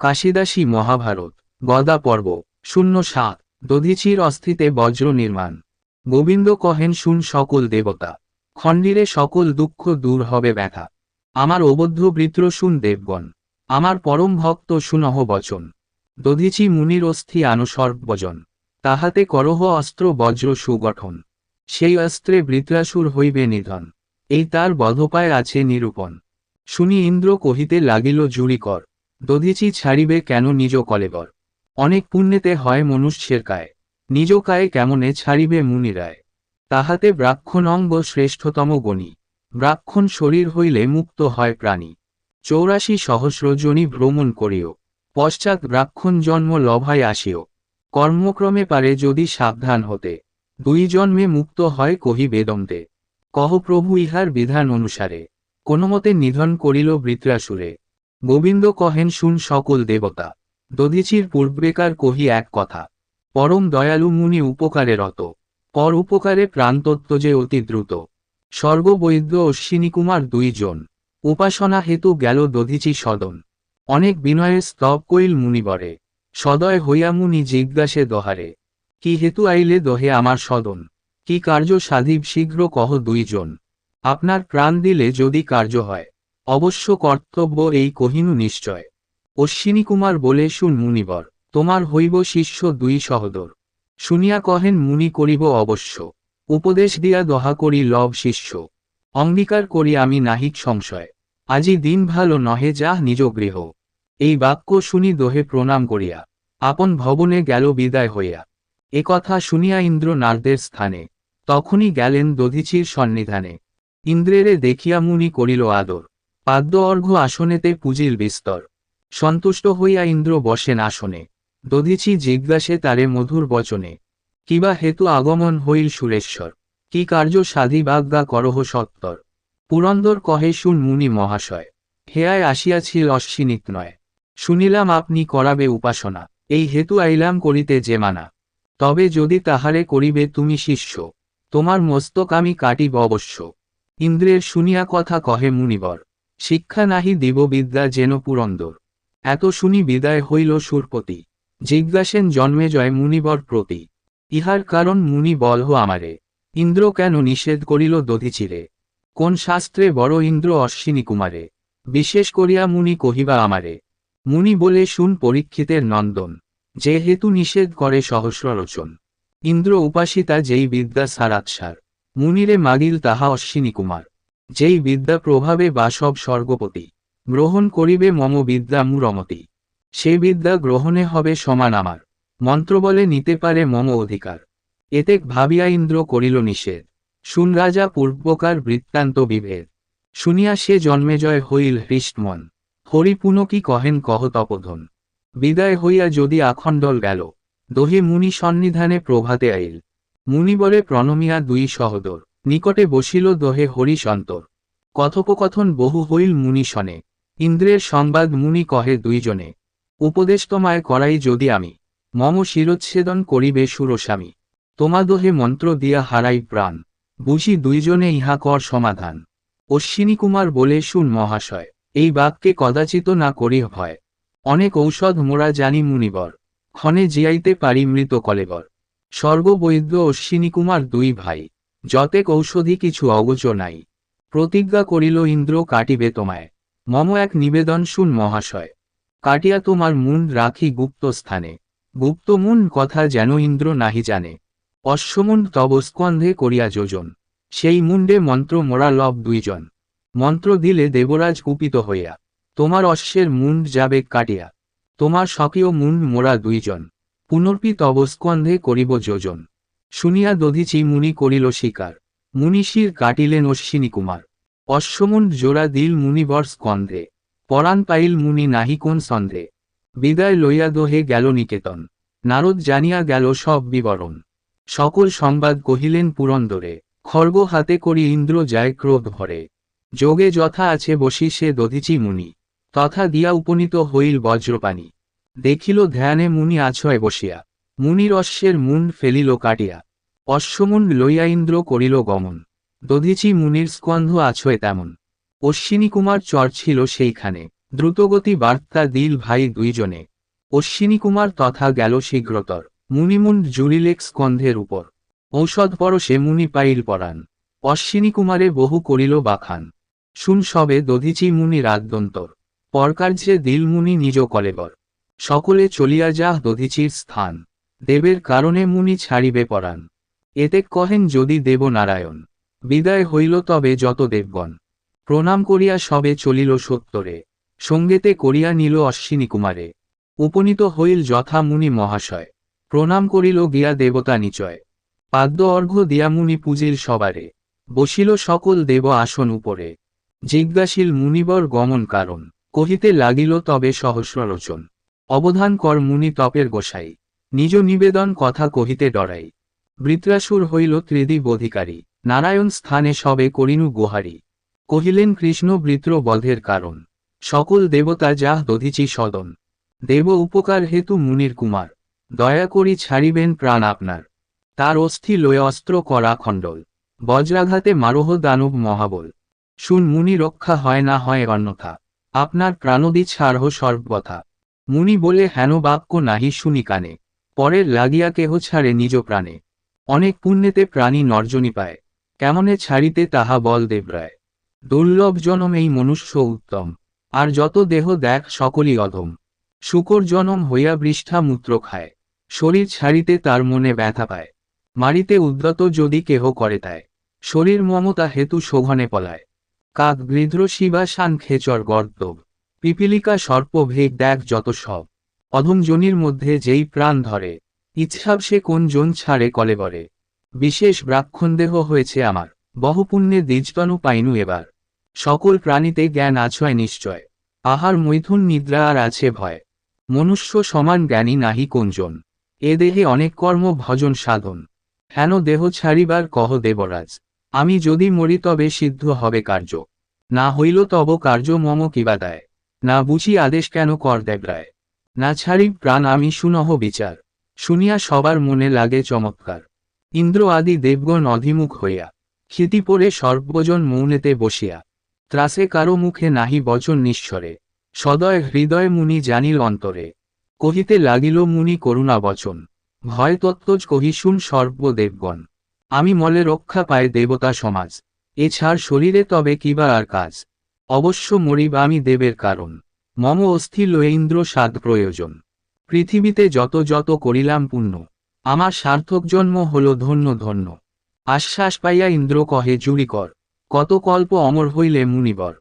কাশিদাসী মহাভারত, গদা পর্ব, শূন্য সাত, দধিচির অস্থিতে বজ্র নির্মাণ। গোবিন্দ কহেন, শুন সকল দেবতা খণ্ডিরে সকল দুঃখ দূর হবে ব্যথা। আমার অবদ্ধ বৃত্র শুন দেবগণ, আমার পরম ভক্ত শুনহ বচন। দধিচি মুনির অস্থি আনো সর্বজন তাহাতে করহ অস্ত্র বজ্র সুগঠন। সেই অস্ত্রে বৃত্রাসুর হইবে নিধন, এই তার বধপায় আছে নিরূপণ। শুনি ইন্দ্র কহিতে লাগিল, জুড়ি কর দধিচি ছাড়িবে কেন নিজ কলেবর? অনেক পুণ্যেতে হয় মনুষ্যের কায় নিজ কায়ে কেমনে ছাড়িবে মুনিরায়? তাহাতে ব্রাক্ষণ অঙ্গ শ্রেষ্ঠতম গণী। ব্রাক্ষণ শরীর হইলে মুক্ত হয় প্রাণী। চৌরাশি সহস্র জনী ভ্রমণ করিও। পশ্চাৎ ব্রাক্ষণ জন্ম লভায় আসিও। কর্মক্রমে পারে যদি সাবধান হতে। দুই জন্মে মুক্ত হয় কহি বেদন্তে। কহ প্রভু ইহার বিধান অনুসারে। কোনোমতে নিধন করিল বৃত্রাসুরে। গোবিন্দ কহেন, শুন সকল দেবতা, দধিচির পূর্বেকার কহি এক কথা। পরম দয়ালু মুনি উপকারে রত, পর উপকারে প্রান্তত্ব যে অতি দ্রুত। স্বর্গবৈদ্য অশ্বিনী কুমার দুইজন উপাসনা হেতু গেল দধিচি সদন। অনেক বিনয়ের স্তব কইল মুনিবরে সদয় হইয়া মুনি জিজ্ঞাসে দহারে, কি হেতু আইলে দহে আমার সদন? কি কার্য সাধিব শীঘ্র কহ দুইজন আপনার প্রাণ দিলে যদি কার্য হয় অবশ্য কর্তব্য এই কহিনু নিশ্চয়। অশ্বিনী কুমার বলে, শুন মুনিবর, তোমার হইব শিষ্য দুই সহদর। শুনিয়া কহেন মুনি করিব অবশ্য। উপদেশ দিয়া দহা করি লব শিষ্য। অঙ্গীকার করি আমি নাহিক সংশয়। আজি দিন ভালো নহে যা নিজ গৃহ। এই বাক্য শুনি দোহে প্রণাম করিয়া। আপন ভবনে গেল বিদায় হইয়া। এ কথা শুনিয়া ইন্দ্র নারদের স্থানে। তখনই গেলেন দধিচির সন্নিধানে। ইন্দ্রেরে দেখিয়া মুনি করিল আদর। পাদ্য অর্ঘ্য আসনেতে পুজিল বিস্তর। সন্তুষ্ট হইয়া ইন্দ্র বসেন আসনে। দধিচি জিজ্ঞাসে তারে মধুর বচনে, কিবা হেতু আগমন হইল সুরেশ্বর? কি কার্য সাধি বাগদা করহ সত্তর? পুরন্দর কহে, শুন মুনি মহাশয়, হেয়ায় আসিয়াছিল অশ্বিনিক নয়। শুনিলাম আপনি করাবে উপাসনা, এই হেতু আইলাম করিতে যে মানা। তবে যদি তাহারে করিবে তুমি শিষ্য, তোমার মস্তক আমি কাটিব অবশ্য। ইন্দ্রের শুনিয়া কথা কহে মুনিবর শিক্ষা নাহি দিব বিদ্যা যেন পুরন্দর। এত শুনি বিদায় হইল সুরপতি। জিজ্ঞাসেন, জন্মে জয় মুনিবর প্রতি। ইহার কারণ মুনি বলহ আমারে। ইন্দ্র কেন নিষেধ করিল দধিচিরে? কোন শাস্ত্রে বড় ইন্দ্র অশ্বিনী কুমারে? বিশেষ করিয়া মুনি কহিবা আমারে। মুনি বলে, শুন পরীক্ষিতের নন্দন। যে হেতু নিষেধ করে সহস্র রচন ইন্দ্র উপাসিতা যেই বিদ্যা সারাৎসার। মুনিরে মাগিল তাহা অশ্বিনী কুমার। যেই বিদ্যা প্রভাবে বা সব স্বর্গপতি। গ্রহণ করিবে মম বিদ্যা মুরমতি। সে বিদ্যা গ্রহণে হবে সমান আমার। মন্ত্রবলে নিতে পারে মম অধিকার। এতে ভাবিয়া ইন্দ্র করিল নিষেধ। শুন রাজা পূর্বকার বৃত্তান্ত বিভেদ। শুনিয়া সে জন্মেজয় হইল হৃষ্টমন হরিপুন কি কহেন কহ তপধন। বিদায় হইয়া যদি আখণ্ডল গেল, দহি মুনি সন্নিধানে প্রভাতে আইল। মুনি বলে প্রণমিয়া দুই সহদর। নিকটে বসিল দোহে দহে হরিশন্তর। কথোপকথন বহু হইল মুনি শনে। ইন্দ্রের সংবাদ মুনি কহে দুইজনে উপদেশ তোমায় করাই যদি আমি, মম শিরচ্ছেদন করিবে সুরস্বামী। তোমা দোহে মন্ত্র দিয়া হারাই প্রাণ। বুঝি দুইজনে ইহা কর সমাধান। অশ্বিনী কুমার বলে, শুন মহাশয়, এই বাক্যে কদাচিত না করি ভয়। অনেক ঔষধ মোরা জানি মুনিবর। ক্ষণে জিয়াইতে পারি মৃত কলেবর। স্বর্গবৈদ্য অশ্বিনী কুমার দুই ভাই। যতেক ঔষধি কিছু অগোচ নাই। প্রতিজ্ঞা করিল ইন্দ্র কাটিবে তোমায়। মম এক নিবেদন শুন মহাশয়। কাটিয়া তোমার মুন্ড রাখি গুপ্ত স্থানে। গুপ্ত মুন কথা যেন ইন্দ্র নাহি জানে। অশ্বমুণ্ড তব স্কন্ধে করিয়া যোজন। সেই মুন্ডে মন্ত্র মোরা লব দুইজন। মন্ত্র দিলে দেবরাজ কুপিত হইয়া। তোমার অশ্বের মুন্ড যাবে কাটিয়া। তোমার স্বকীয় মুন্ড মোরা দুইজন। পুনর্পি তব স্কন্ধে করিব যোজন। শুনিয়া দধিচি মুনি করিল শিকার। মুনিশির কাটিলেন অশ্বিনী কুমার অশ্বমুণ্ড জোড়া দিল মুনিবর স্কন্ধে। পরাণ পাইল মুনি নাহি কোন সন্ধে বিদায় লইয়া দোহে গেল নিকেতন। নারদ জানিয়া গেল সব বিবরণ। সকল সংবাদ কহিলেন পুরন্দরে, খর্গ হাতে করি ইন্দ্র যায় ক্রোধ ভরে। যোগে যথা আছে বসি সে দধিচি মুনি। তথা দিয়া উপনীত হইল বজ্রপানি দেখিল ধ্যানে মুনি আছয় বসিয়া। মুনির অশ্বের মুন্ড ফেলিল কাটিয়া। অশ্বমুন লইয়া ইন্দ্র করিল গমন। দধিচি মুনির স্কন্ধ আছয় তেমন। অশ্বিনী কুমার চর ছিল সেইখানে। দ্রুতগতি বার্তা দিল ভাই দুইজনে। অশ্বিনী কুমার তথা গেল শীঘ্রতর। মুনিমুন্ড জুড়িলেক স্কন্ধের উপর। ঔষধ পরশে মুনি পাইল পরাণ। অশ্বিনী কুমারে বহু করিল বাখান। শুন সবে দধিচি মুনি রাদ্যন্তর পরকার্যে দিল মুনি নিজ কলেবর। সকলে চলিয়া যাহ দধিচির স্থান। দেবের কারণে মুনি ছাড়িবে পরাণ। এতে কহেন যদি দেব নারায়ণ বিদায় হইল তবে যত দেবগণ। প্রণাম করিয়া সবে চলিল সত্তরে, সঙ্গেতে করিয়া নিল অশ্বিনী কুমারে। উপনীত হইল যথা মুনি মহাশয়, প্রণাম করিল গিয়া দেবতা নিচয়। পাদ্য অর্ঘ্য দিয়া মুনি পূজিল সবারে, বসিল সকল দেব আসন উপরে। জিজ্ঞাসিল মুনিবর গমন কারণ, কহিতে লাগিল তবে সহস্রলোচন। অবধান কর মুনি তপের গোসাই। নিজ নিবেদন কথা কহিতে ডরাই। বৃত্রাসুর হইল ত্রিদিব অধিকারী নারায়ণ স্থানে সবে করিনু গোহারি। কহিলেন, কৃষ্ণ বৃত্র বধের কারণ, সকল দেবতা যাহ দধিচি সদন। দেব উপকার হেতু মুনির কুমার, দয়া করি ছাড়িবেন প্রাণ আপনার। তার অস্থি লয়ে অস্ত্র করা খণ্ডল, বজ্রাঘাতে মারোহ দানব মহাবল। শুন, মুনি রক্ষা হয় না হয় অন্যথা, আপনার প্রাণদি ছাড়হ সর্বথা। মুনি বলে, হেন বাক্য নাহি শুনি কানে। পরের লাগিয়া কেহ ছাড়ে নিজ প্রাণে। অনেক পুণ্যেতে প্রাণী নর্জনী পায়। কেমনে ছাড়িতে তাহা বল দেবরায়। দুর্লভ জনম এই মনুষ্য উত্তম। আর যত দেহ দেখ সকলই অধম। শুকর জনম হইয়া বৃষ্ঠা মূত্র খায়। শরীর ছাড়িতে তার মনে ব্যথা পায়। মারিতে উদ্যত যদি কেহ করে তায়। শরীর মমতা হেতু শোভনে পলায়। কাক গৃধ্র শিবা শান খেচর গর্দব পিপিলিকা সর্প ভেগ দেখ যত সব। অধম জনির মধ্যে যেই প্রাণ ধরে, ইচ্ছাব সে কোন জন ছাড়ে কলেবরে বিশেষ ব্রাক্ষণদেহ হয়েছে আমার, বহুপুণ্যে দ্বিজতনু পাইনু এবার। সকল প্রাণীতে জ্ঞান আছয় নিশ্চয়, আহার মৈথুন নিদ্রা আর আছে ভয়। মনুষ্য সমান জ্ঞানী নাহি কোনজন এ দেহে অনেক কর্ম ভজন সাধন। হেন দেহ ছাড়িবার কহ দেবরাজ, আমি যদি মরি তবে সিদ্ধ হবে কার্য। না হইল তব কার্য মম কিবা দেয়, না বুঝি আদেশ কেন কর দেবরায়। না ছাড়ি প্রাণ আমি সুনহ বিচার। শুনিয়া সবার মনে লাগে চমৎকার। ইন্দ্র আদি দেবগণ অধিমুখ হইয়া, ক্ষিতি পরে সর্বজন মৌনেতে বসিয়া। ত্রাসে কারও মুখে নাহি বচন নিঃস্বরে। সদয় হৃদয় মুনি জানিল অন্তরে। কহিতে লাগিল মুনি করুণা বচন। ভয় তত্ত্বজ কহি শুন সর্বদেবগণ আমি মলে রক্ষা পায় দেবতা সমাজ। এছাড় শরীরে তবে কিবা আর কাজ। অবশ্য মরিব আমি দেবের কারণ। মম অস্থি লয়ে ইন্দ্র সাদ প্রয়োজন। পৃথিবীতে যত যত করিলাম পুণ্য, আমার সার্থক জন্ম হল ধন্য ধন্য। আশ্বাস পাইয়া ইন্দ্র কহে, জুড়ি কর, কত কল্প অমর হইলে মুনিবর।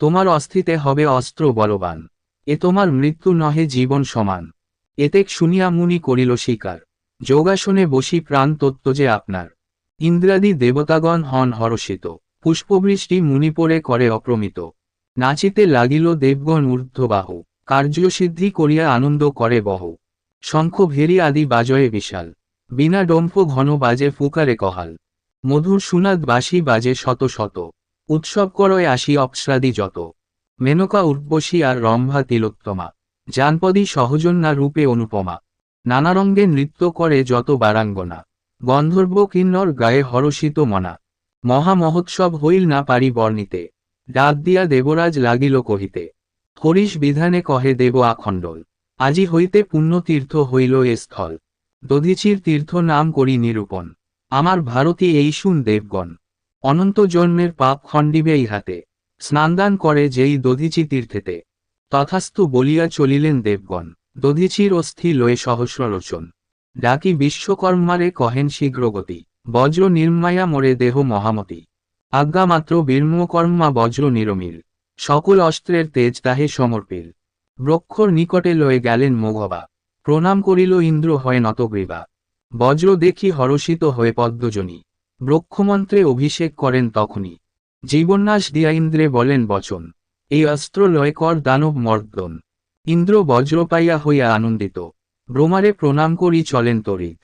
তোমার অস্থিতে হবে অস্ত্র বলবান, এ তোমার মৃত্যু নহে জীবন সমান। এতেক শুনিয়া মুনি করিল স্বীকার, যোগাসনে বসি প্রাণ তত্ত্ব যে আপনার। ইন্দ্রাদি দেবতাগণ হন হরষিত, পুষ্পবৃষ্টি মুনি পরে করে অপ্রমিত। নাচিতে লাগিল দেবগণ ঊর্ধ্ববাহ। কার্যসিদ্ধি করিয়া আনন্দ করে বহ। শঙ্খ ভেরি আদি বাজয়ে বিশাল। বিনা ডম্ফ ঘন বাজে ফুকারে কহাল। মধুর সুনাদ বাসি বাজে শত শত। উৎসব করয় আসি অপস্রাদি যত। মেনকা উর্বশী আর রম্ভা তিলোত্তমা। জানপদী সহজন্যা রূপে অনুপমা। নানা রঙ্গে নৃত্য করে যত বারাঙ্গনা। গন্ধর্ব কিন্নর গায়ে হরষিত মনা। মহা মহোৎসব হইল না পারি বর্ণিতে। ডাক দিয়া দেবরাজ লাগিল কহিতে, হরিশ বিধানে কহে দেব আখণ্ডল, আজি হইতে পুণ্যতীর্থ হইল এ স্থল। দধিচির তীর্থ নাম করি নিরূপণ, আমার ভারতী এই শুন দেবগণ। অনন্ত জন্মের পাপ খণ্ডিবে ইহাতে, স্নানদান করে যেই দধিচি তীর্থেতে। তথাস্তু বলিয়া চলিলেন দেবগণ, দধিচির অস্থি লয়ে সহস্রলোচন। ডাকি বিশ্বকর্মারে কহেন শীঘ্রগতি, বজ্র নির্মায়া মোরে দেহ মহামতি। আজ্ঞামাত্র বীর্মকর্মা বজ্র নিরমিল। সকল অস্ত্রের তেজ তাহে সমর্পিল। ব্রক্ষর নিকটে লয়ে গেলেন মোঘবা। প্রণাম করিল ইন্দ্র হয় নতগ্রীবা। বজ্র দেখি হরষিত হয়ে পদ্মজনী। ব্রক্ষমন্ত্রে অভিষেক করেন তখনই। জীবন্যাস দিয়া ইন্দ্রে বলেন, বচন, এই অস্ত্র লয় কর দানব মর্দন। ইন্দ্র বজ্র পাইয়া হইয়া আনন্দিত। ব্রহ্মারে প্রণাম করি, চলেন তরিত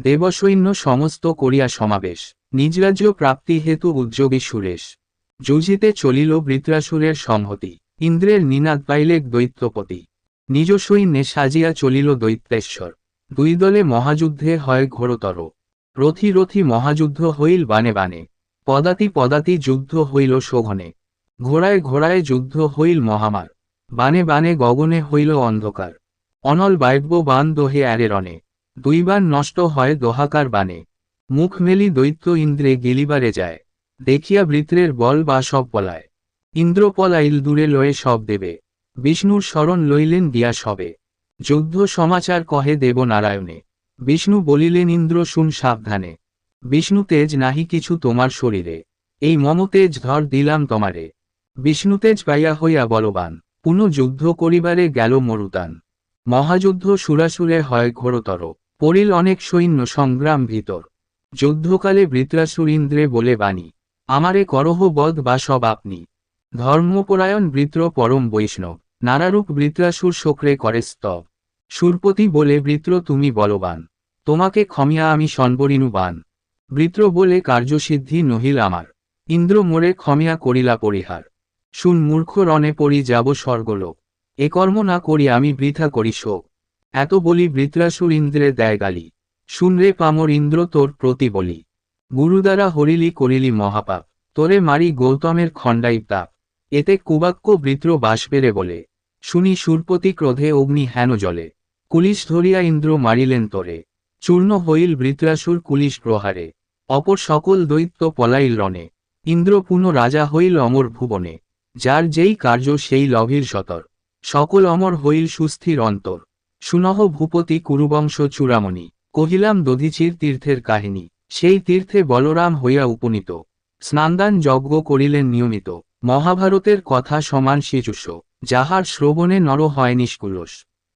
দেবসৈন্য সমস্ত করিয়া সমাবেশ। নিজ রাজ্য প্রাপ্তি হেতু উদ্যোগী সুরেশ। যুজিতে চলিল বৃত্রাসুরের সংহতি ইন্দ্রের নিনাদ পাইলেক দৈত্যপতি। নিজ সৈন্যে সাজিয়া চলিল দৈত্যেশ্বর। দুই দলে মহাযুদ্ধে হয় ঘোরতর। রথি রথি মহাযুদ্ধ হইল বানে বানে। পদাতি পদাতি যুদ্ধ হইল শোভনে। ঘোড়ায় ঘোড়ায় যুদ্ধ হইল মহামার। বানে বানে গগনে হইল অন্ধকার। অনল বাইব্য বান দোহে অ্যারে রণে দুইবার নষ্ট হয় দোহাকার বানে মুখ মেলি দৈত্য ইন্দ্রে গেলিবারে যায়। দেখিয়া বৃত্রের বল বা সব পলায়। ইন্দ্র পলাইল দূরে লয়ে সব দেবে। বিষ্ণুর শরণ লইলেন দিয়া সবে। যুদ্ধ সমাচার কহে দেব নারায়ণে। বিষ্ণু বলিলেন, ইন্দ্র, শুন সাবধানে। বিষ্ণু তেজ নাহি কিছু তোমার শরীরে। এই মম তেজ ধর দিলাম তোমারে। বিষ্ণু তেজ পাইয়া হইয়া বলবান পুনঃ যুদ্ধ করিবারে গেল মরুতান। মহাযুদ্ধ সুরাসুরে হয় ঘোরতর। পড়িল অনেক সৈন্য সংগ্রাম ভিতর। যুদ্ধকালে বৃত্রাসুর ইন্দ্রে বলে, বাণী, আমারে করহ বধ বা সব আপনি। ধর্মপরায়ণ বৃত্র পরম বৈষ্ণব, নানারূপ বৃত্রাসুর শোকরে করে স্তব। সুরপতি বলে, বৃত্র তুমি বলবান, তোমাকে ক্ষমিয়া আমি সনবরিনু বান। বৃত্র বলে, কার্যসিদ্ধি নহিল আমার, ইন্দ্র মোরে ক্ষমিয়া করিলা পরিহার। শুন মূর্খ রণে পড়ি যাব স্বর্গলোক, এ কর্ম না করি আমি বৃথা করি শোক। এত বলি বৃত্রাসুর ইন্দ্রে দেয় গালি। শুনরে পামর ইন্দ্র, তোর প্রতি বলি। গুরুদ্বারা হরিলি করিলি মহাপাপ। তোরে মারি গৌতমের খণ্ডাই তাপ এতে কুবাক্য বৃত্র বাস পেরে বলে। শুনি সুরপতি ক্রোধে অগ্নি হেন জলে কুলিশ ধরিয়া ইন্দ্র মারিলেন তোরে। চূর্ণ হইল বৃত্রাসুর কুলিশ প্রহারে। অপর সকল দৈত্য পলাইল রণে। ইন্দ্র পুনঃ রাজা হইল অমর ভুবনে। যার যেই কার্য সেই লভির সতর। সকল অমর হইল সুস্থির অন্তর। সুনহ ভূপতি কুরুবংশ চূড়ামণি, কহিলাম দধিচির তীর্থের কাহিনী। সেই তীর্থে বলরাম হইয়া উপনীত। স্নানদান যজ্ঞ করিলেন নিয়মিত। মহাভারতের কথা সমান শিচুষ, যাহার শ্রবণে নর হয় নিষ্কুলস।